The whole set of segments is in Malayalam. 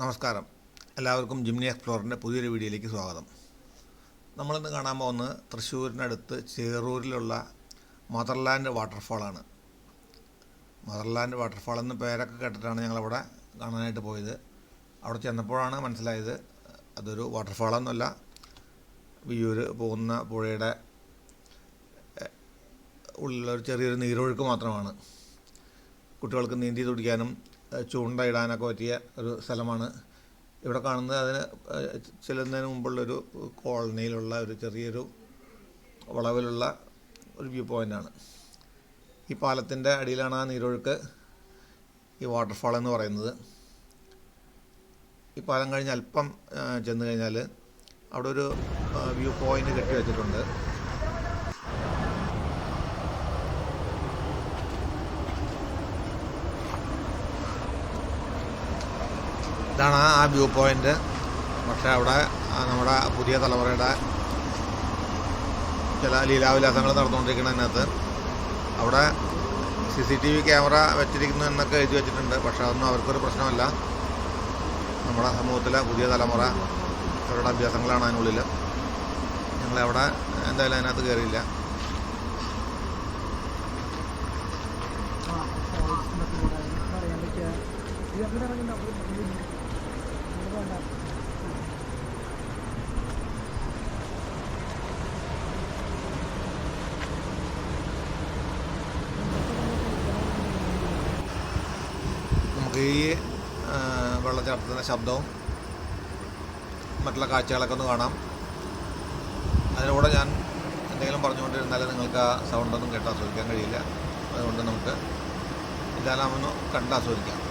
നമസ്കാരം. എല്ലാവർക്കും ജിംനി എക്സ്പ്ലോറിന്റെ പുതിയൊരു വീഡിയോയിലേക്ക് സ്വാഗതം. നമ്മളിന്ന് കാണാൻ പോകുന്നത് തൃശ്ശൂരിനടുത്ത് ചേറൂരിലുള്ള മദർലാൻഡ് വാട്ടർഫാളാണ്. മദർലാൻഡ് വാട്ടർഫാൾ എന്ന പേരൊക്കെ കേട്ടിട്ടാണ് ഞങ്ങളവിടെ കാണാനായിട്ട് പോയത്. അവിടെ ചെന്നപ്പോഴാണ് മനസ്സിലായത് അതൊരു വാട്ടർഫാളൊന്നുമല്ല. വിയൂർ പോകുന്ന പുഴയുടെ ഉള്ളിലൊരു ചെറിയൊരു നീരൊഴുക്ക് മാത്രമാണ്. കുട്ടികൾക്ക് നീന്തി തുടിക്കാനും ഏഹ്, ചൂണ്ട ഇടാനൊക്കെ പറ്റിയ ഒരു സ്ഥലമാണ് ഇവിടെ കാണുന്നത്. അതിന് ചെല്ലുന്നതിന് മുമ്പുള്ളൊരു കോളനിയിലുള്ള ഒരു ചെറിയൊരു വളവിലുള്ള ഒരു വ്യൂ പോയിന്റാണ് ഈ പാലത്തിന്റെ അടിയിലാണ് ആ നീരൊഴുക്ക് ഈ വാട്ടർഫാൾ എന്ന് പറയുന്നത്. ഈ പാലം കഴിഞ്ഞ് അല്പം ചെന്ന് കഴിഞ്ഞാൽ അവിടെ ഒരു വ്യൂ പോയിന്റ് കെട്ടി വെച്ചിട്ടുണ്ട്. ഇതാണ് ആ വ്യൂ പോയിന്റ് പക്ഷേ അവിടെ നമ്മുടെ പുതിയ തലമുറയുടെ ചില ലീലാവിലാസങ്ങൾ നടന്നുകൊണ്ടിരിക്കുന്നതിനകത്ത് അവിടെ C C T V camera വെച്ചിരിക്കുന്നു എന്നൊക്കെ എഴുതി വെച്ചിട്ടുണ്ട് പക്ഷേ അതൊന്നും അവർക്കൊരു പ്രശ്നമല്ല നമ്മുടെ സമൂഹത്തിലെ പുതിയ തലമുറ അവരുടെ അഭ്യാസങ്ങളാണ് അതിനുള്ളിൽ ഞങ്ങളവിടെ എന്തായാലും അതിനകത്ത് കയറിയില്ല ഈ ആ, വെള്ളച്ചാട്ടത്തിന്റെ ശബ്ദവും മറ്റുള്ള കാഴ്ചകളൊക്കെ ഒന്ന് കാണാം. അതിലൂടെ ഞാൻ എന്തെങ്കിലും പറഞ്ഞുകൊണ്ടിരുന്നാൽ നിങ്ങൾക്ക് ആ സൗണ്ടൊന്നും കേട്ട് ആസ്വദിക്കാൻ കഴിയില്ല. അതുകൊണ്ട് നമുക്ക് ഇതെല്ലാം ഒന്ന് കണ്ട് ആസ്വദിക്കാം.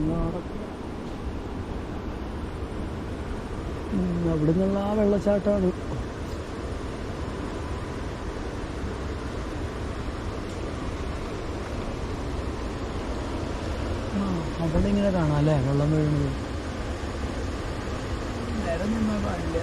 മുളങ്ങാടൊക്കെ അവിടെ നിന്നുള്ള ആ വെള്ളച്ചാട്ടമാണ്. അവിടെ ഇങ്ങനെ കാണാം അല്ലേ? വെള്ളം വീഴുന്നത്. നേരം കാണില്ല.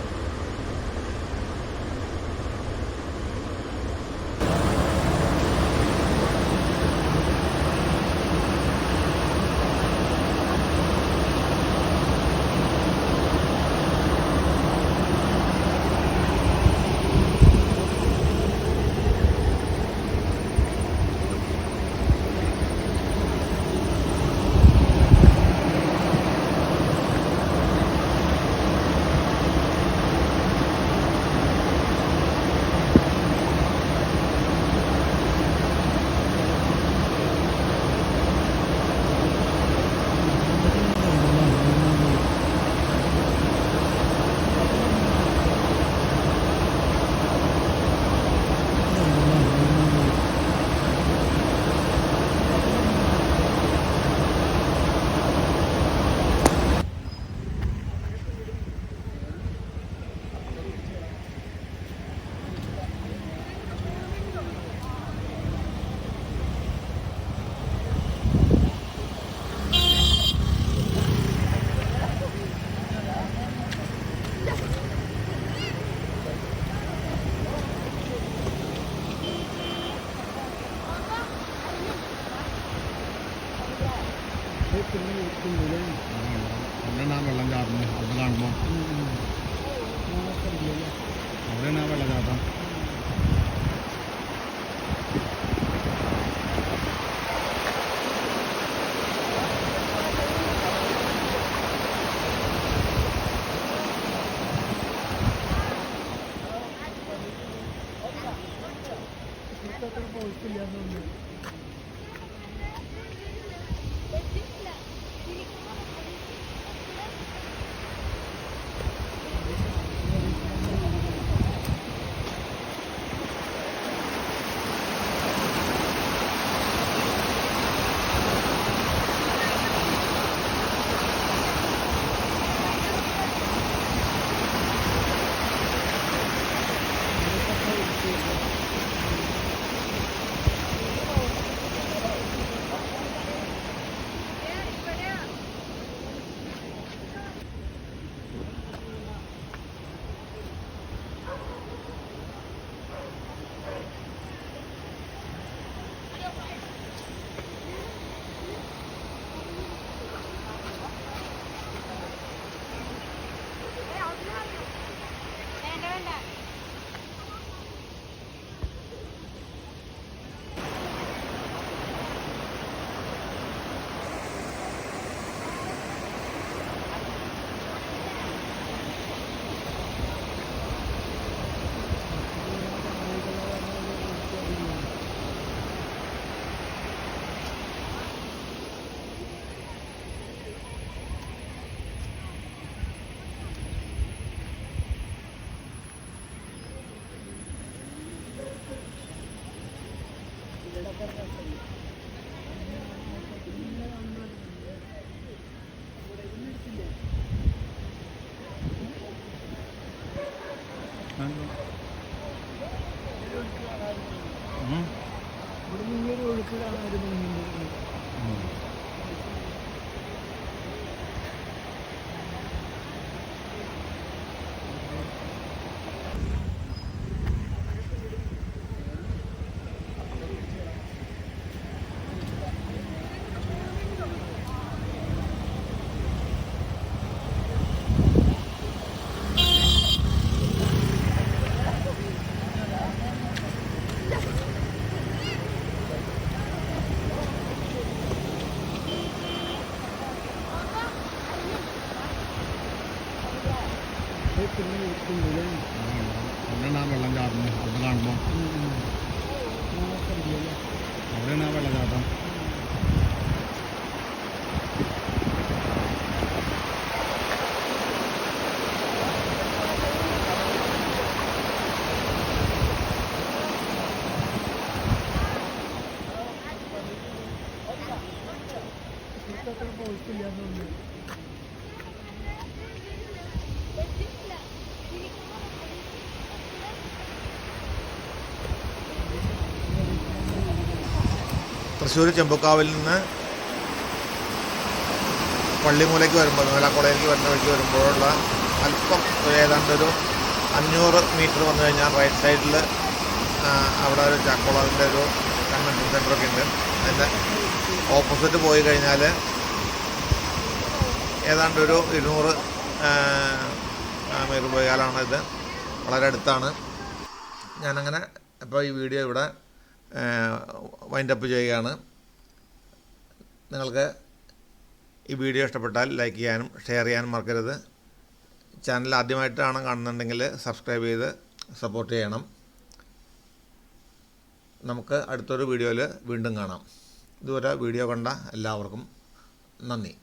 അവിടെയാണ് ആ വെള്ളം ചാടുന്നത് അവിടെ കാണുമ്പോൾ അവിടെയാണ് ആ വെള്ളച്ചാട്ടം ആ ഇവിടെ നിന്ന് ഒരു ഒഴുക്ക് കാണാമായിരുന്നു പിന്നെ ഒഴുക്കുണ്ടല്ലേ അവിടെയാണ് ആ വെള്ളം ചാടുന്നത് അവിടെ കാണുമ്പോൾ അവിടെയാണ് ആ വെള്ളച്ചാട്ടം തൃശ്ശൂർ ചെമ്പുക്കാവിൽ നിന്ന് പള്ളിമൂലയ്ക്ക് വരുമ്പോൾ മേലാക്കുളയിലേക്ക് വരുന്ന വഴിക്ക് വരുമ്പോഴുള്ള അല്പം ഏതാണ്ട് ഒരു അഞ്ഞൂറ് മീറ്റർ വന്നു കഴിഞ്ഞാൽ റൈറ്റ് സൈഡിൽ അവിടെ ഒരു ചാക്കോളാവിന്റെ ഒരു കൺവെൻഷൻ സെന്ററൊക്കെ ഉണ്ട്. അതിന്റെ ഓപ്പോസിറ്റ് പോയി കഴിഞ്ഞാൽ ഏതാണ്ട് ഒരു ഇരുന്നൂറ് മീറ്റർ പോയാലാണ് ഇത്. വളരെ അടുത്താണ്. ഞാനങ്ങനെ ഇപ്പോൾ ഈ വീഡിയോ ഇവിടെ വൈൻഡപ്പ് ചെയ്യുകയാണ്. നിങ്ങൾക്ക് ഈ വീഡിയോ ഇഷ്ടപ്പെട്ടാൽ ലൈക്ക് ചെയ്യാനും ഷെയർ ചെയ്യാനും മറക്കരുത്. ചാനൽ ആദ്യമായിട്ടാണ് കാണുന്നുണ്ടെങ്കിൽ സബ്സ്ക്രൈബ് ചെയ്ത് സപ്പോർട്ട് ചെയ്യണം. നമുക്ക് അടുത്തൊരു വീഡിയോയിൽ വീണ്ടും കാണാം. ഇതുവരെ വീഡിയോ കണ്ട എല്ലാവർക്കും നന്ദി.